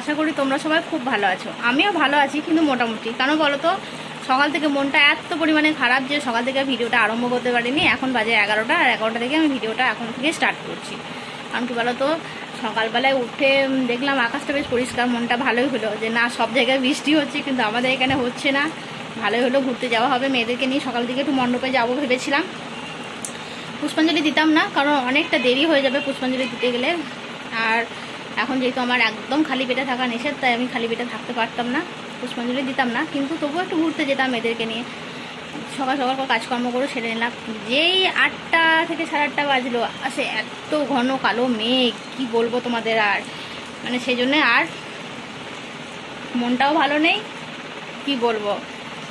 আশা করি তোমরা সবাই খুব ভালো আছো। আমিও ভালো আছি, কিন্তু মোটামুটি। কেন বলো তো সকাল থেকে মনটা এত পরিমাণে খারাপ যে সকাল থেকে ভিডিওটা আরম্ভ করতে পারিনি। এখন বাজে এগারোটা, আর এগারোটা থেকে আমি ভিডিওটা এখন থেকে স্টার্ট করছি। কারণ কি বলো তো সকালবেলায় উঠে দেখলাম আকাশটা বেশ পরিষ্কার, মনটা ভালোই হলো। যে না, সব জায়গায় বৃষ্টি হচ্ছে, কিন্তু আমাদের এখানে হচ্ছে না। ভালোই হলো, ঘুরতে যাওয়া হবে। মেয়েদেরকে নিয়ে সকাল থেকে একটু মণ্ডপে যাব ভেবেছিলাম। পুষ্পাঞ্জলি দিতাম না, কারণ অনেকটা দেরি হয়ে যাবে পুষ্পাঞ্জলি দিতে গেলে। আর এখন যেহেতু আমার একদম খালি পেটে থাকা নিষেধ, তাই আমি খালি পেটে থাকতে পারতাম না, পুষ্পাঞ্জলি দিতাম না। কিন্তু তবুও একটু ঘুরতে যেতাম এদেরকে নিয়ে। সকাল সকাল করে কাজকর্ম করে সেরে নিলাম। যেই আটটা থেকে সাড়ে আটটা বাজলো আসে এত ঘন কালো মেঘ, কি বলব তোমাদের আর? মানে সেই জন্যে আর মনটাও ভালো নেই, কি বলব?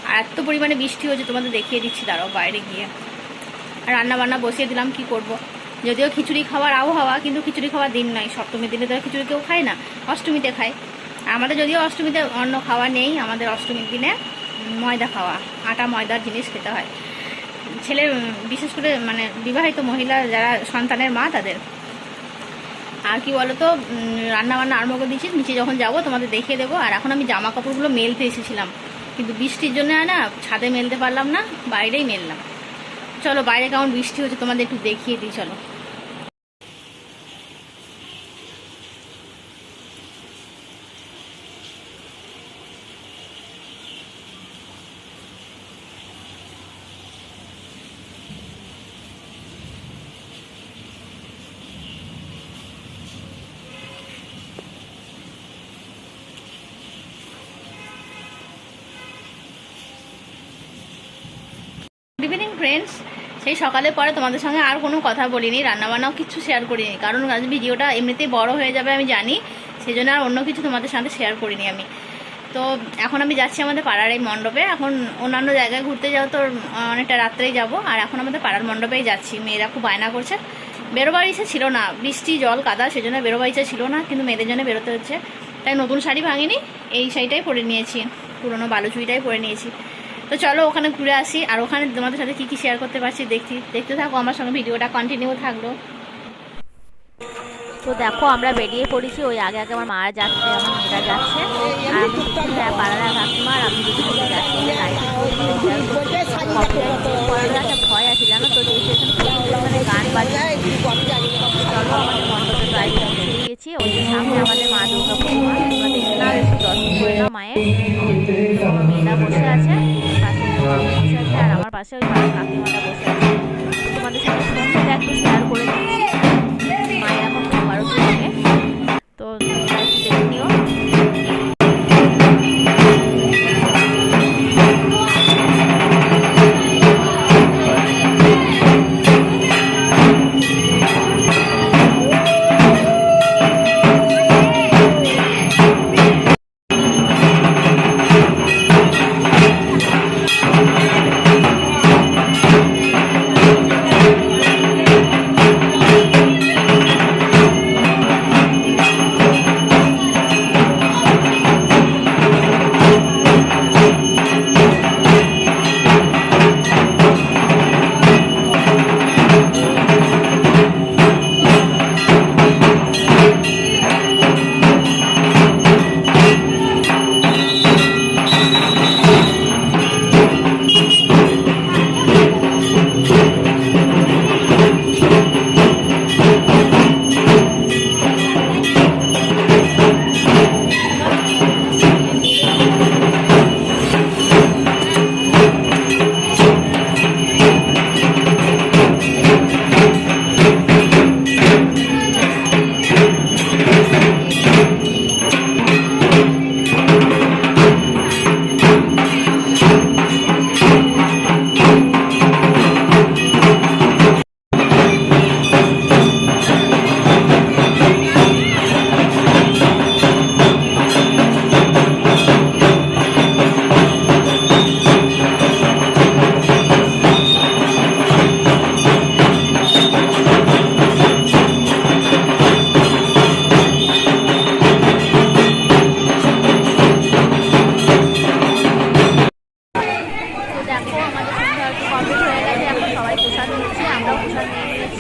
আর এত পরিমাণে বৃষ্টি হয়েছে, তোমাদের দেখিয়ে দিচ্ছি, দাঁড়াও বাইরে গিয়ে। আর রান্না বান্না বসিয়ে দিলাম, কি করব। যদিও খিচুড়ি খাওয়ার আবহাওয়া, কিন্তু খিচুড়ি খাওয়ার দিন নয়। সপ্তমীর দিনে তো খিচুড়ি কেউ খায় না, অষ্টমীতে খায়। আমাদের যদিও অষ্টমীতে অন্য খাওয়া নেই, আমাদের অষ্টমীর দিনে ময়দা খাওয়া, আটা, ময়দার জিনিস খেতে হয়। ছেলে বিশেষ করে মানে বিবাহিত মহিলা যারা সন্তানের মা তাদের। আর কি বলতো রান্না বান্না আরম্ভ করে দিয়েছি নিচে যখন যাব তোমাদের দেখিয়ে দেবো। আর এখন আমি জামা কাপড়গুলো মেলতে এসেছিলাম। কিন্তু বৃষ্টির জন্য না, ছাদে মেলতে পারলাম না, বাইরেই মেললাম। চলো বাইরে কেমন বৃষ্টি হচ্ছে তোমাদের একটু দেখিয়ে দিই চলো। গুড ইভিনিং ফ্রেন্ডস সেই সকালের পরে তোমাদের সঙ্গে আর কোনো কথা বলিনি, রান্নাবান্নাও কিছু শেয়ার করিনি। কারণ আজ ভিডিওটা এমনিতেই বড় হয়ে যাবে আমি জানি সেই জন্য আর অন্য কিছু তোমাদের সাথে শেয়ার করিনি আমি। তো এখন আমি যাচ্ছি আমাদের পাড়ার এই মণ্ডপে, এখন অন্যান্য জায়গায় ঘুরতে যাও তো অনেকটা রাত্রেই যাব, আর এখন আমাদের পাড়ার মণ্ডপেই যাচ্ছি। মেয়েরা খুব বায়না করছে। বেরোবার ইচ্ছে ছিল না, বৃষ্টি, জল, কাদা, সেজন্য বেরোবার ইচ্ছে ছিল না, কিন্তু মেয়েদের জন্য বেরোতে হচ্ছে। তাই নতুন শাড়ি ভাঙিনি, এই শাড়িটাই পরে নিয়েছি, পুরোনো বালুচুইটাই পরে নিয়েছি। তো চলো ওখানে ঘুরে আসি, আর ওখানে তোমাদের সাথে কি কি শেয়ার করতে পারছি দেখছি দেখতে থাকো, আমার সঙ্গে ভিডিওটা কন্টিনিউ থাকল। তো দেখো, আমরা বেরিয়ে পড়েছি, ওই আগে আগে আমার মারা যাচ্ছে, আমার মেয়েরা যাচ্ছে, আর আমি দুজনে যাচ্ছি একটা ভয় আছে জানো তো মানে গান বাজছে। চলো, আমাদের মণ্ডপে প্রায় গিয়েছি ওই সামনে আমাদের মা দুর্গা মায়ের। পাশে ওই পাড়ার কাকিমাটা বসে আছে। তোমাদের সাথে শেয়ার করে দিচ্ছি।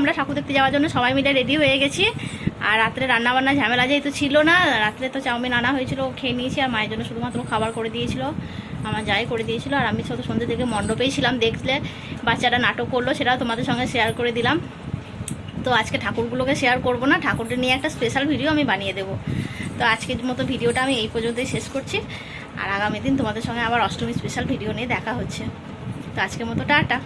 আমরা ঠাকুর দেখতে যাওয়ার জন্য সবাই মিলে রেডি হয়ে গেছি। আর রাত্রে রান্নাবান্না ঝামেলা যেহেতু ছিল না, রাত্রে তো চাউমিন আনা হয়েছিল খেয়ে নিয়েছি, আর মায়ের জন্য শুধুমাত্র খাবার করে দিয়েছিল, আমার যাই করে দিয়েছিল, আর আমি শুধু সন্ধ্যে থেকে মণ্ডপেই ছিলাম দেখলে, বাচ্চারা নাটক করল সেটাও তোমাদের সঙ্গে শেয়ার করে দিলাম। তো আজকে ঠাকুরগুলোকে শেয়ার করব না ঠাকুরটা নিয়ে একটা স্পেশাল ভিডিও আমি বানিয়ে দেবো। তো আজকের মতো ভিডিওটা আমি এই পর্যন্তই শেষ করছি, আর আগামী দিন তোমাদের সঙ্গে আবার অষ্টমী স্পেশাল ভিডিও নিয়ে দেখা হচ্ছে। তো আজকের মতো টাটা।